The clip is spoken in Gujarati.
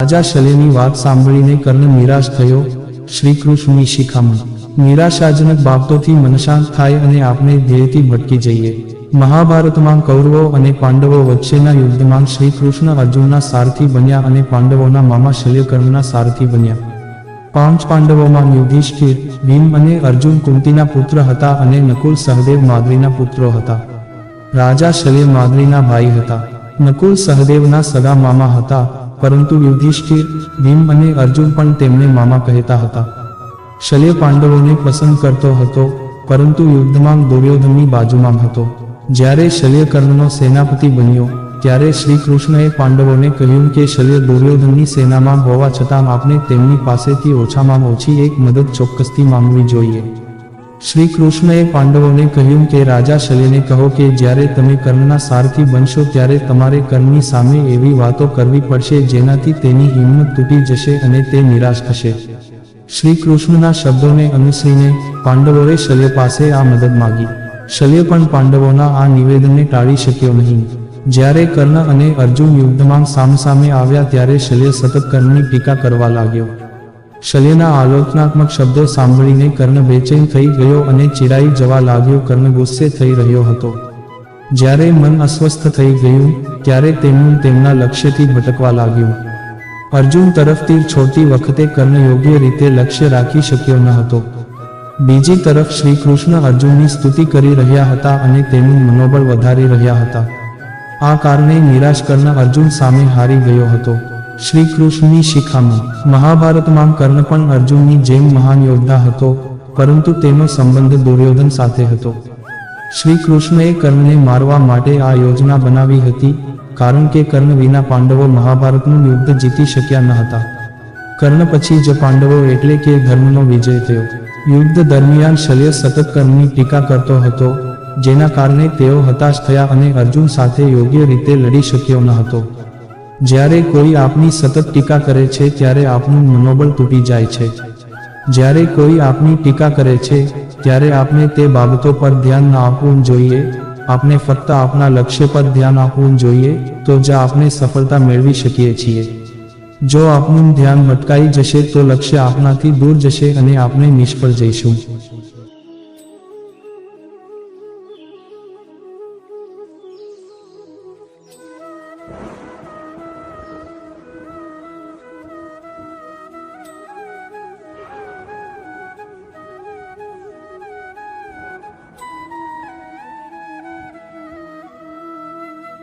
રાજા શલ્યની વાત સાંભળીને કર્ણ નિરાશ થયો. શ્રીકૃષ્ણની શિખામણ. નિરાશાજનક બાબતોથી મનશાંત થાય અને આપણે ધ્યેયથી ભટકી જઈએ. મહાભારતમાં કૌરવો અને પાંડવો વચ્ચેના યુદ્ધમાં શ્રીકૃષ્ણ અર્જુનના સારથી બન્યા અને પાંડવોના મામા શલ્યકર્ણના સારથી બન્યા. પાંચ પાંડવોમાં યુધિષ્ઠિર, ભીમ અને અર્જુન કુંતીના પુત્ર હતા અને નકુલ સહદેવ માદરીના પુત્રો હતા. રાજા શલ્ય માદરીના ભાઈ હતા. નકુલ સહદેવના સગા મામા હતા. પરંતુ યુધિષ્ઠિર, ભીમ અને અર્જુન પણ તેમને મામા કહેતા હતા. શલ્ય પાંડવોને પસંદ કરતો હતો, પરંતુ યુદ્ધમાં દુર્યોધનની બાજુમાં હતો. જ્યારે શલ્ય કર્ણનો સેનાપતિ બન્યો, ત્યારે શ્રી કૃષ્ણએ પાંડવોને કહ્યું કે શલ્ય દુર્યોધનની સેનામાં હોવા છતાં આપણે તેમની પાસેથી ઓછામાં ઓછી એક મદદ ચોક્કસથી માંગવી જોઈએ. શ્રી કૃષ્ણએ પાંડવોને કહ્યું કે, રાજા શલ્યને કહો કે, જ્યારે તમે કર્ણના સારથી બનશો, ત્યારે તમારે કર્ણની સામે એવી વાતો કરવી પડશે જેનાથી તેની હિંમત તૂટી જશે અને તે નિરાશ થશે. શ્રી કૃષ્ણના શબ્દોને અનુસરીને પાંડવોએ શલ્ય પાસે આ મદદ માગી. શલ્ય પણ પાંડવોના આ નિવેદનને ટાળી શક્યો નહીં. જ્યારે કર્ણ અને અર્જુન યુદ્ધમાં સામસામે આવ્યા, ત્યારે શલ્ય સતત કર્ણની ટીકા કરવા લાગ્યો. શલ્યના આલોચનાત્મક શબ્દો સાંભળીને કર્ણ બેચેન થઈ ગયો અને ચીડાઈ જવા લાગ્યો. કર્ણ ગુસ્સે થઈ રહ્યો હતો. જ્યારે મન અસ્વસ્થ થઈ ગયું, ત્યારે તેમનું તેમના લક્ષ્યથી ભટકવા લાગ્યું. અર્જુન તરફ તીર છોડતી વખતે કર્ણ યોગ્ય રીતે લક્ષ્ય રાખી શક્યો ન હતો. બીજી તરફ શ્રી કૃષ્ણ અર્જુનની સ્તુતિ કરી રહ્યા હતા અને તેનું મનોબળ વધારી રહ્યા હતા. આ કારણે નિરાશ કર્ણ અર્જુન સામે હારી ગયો હતો. શ્રી કૃષ્ણની શિખામણ. મહાભારતમાં કર્ણ પણ અર્જુનની જેમ મહાન યોદ્ધા હતો, પરંતુ તેનો સંબંધ દુર્યોધન સાથે હતો. શ્રી કૃષ્ણએ કર્ણને મારવા માટે આ યોજના બનાવી હતી, કારણ કે કર્ણ વિના પાંડવો મહાભારતનું યુદ્ધ જીતી શક્યા ન હતા. કર્ણ પછી જ પાંડવો એટલે કે ધર્મનો વિજય થયો. યુદ્ધ દરમિયાન શલ્ય સતત કર્ણની ટીકા કરતો હતો, જેના કારણે તેઓ હતાશ થયા અને અર્જુન સાથે યોગ્ય રીતે લડી શક્યો ન હતો. જ્યારે કોઈ આપની સતત ટીકા કરે છે, ત્યારે આપનું મનોબળ તૂટી જાય છે. જ્યારે કોઈ આપની ટીકા કરે છે, ત્યારે આપણે તે બાબતો પર ધ્યાન ના આપવું જોઈએ. આપણે ફક્ત આપના લક્ષ્ય પર ધ્યાન આપવું જોઈએ, તો જ આપણે સફળતા મેળવી શકીએ છીએ. જો આપનું ધ્યાન ભટકાઈ જશે, તો લક્ષ્ય આપનાથી દૂર જશે અને આપણે નિષ્ફળ જઈશું.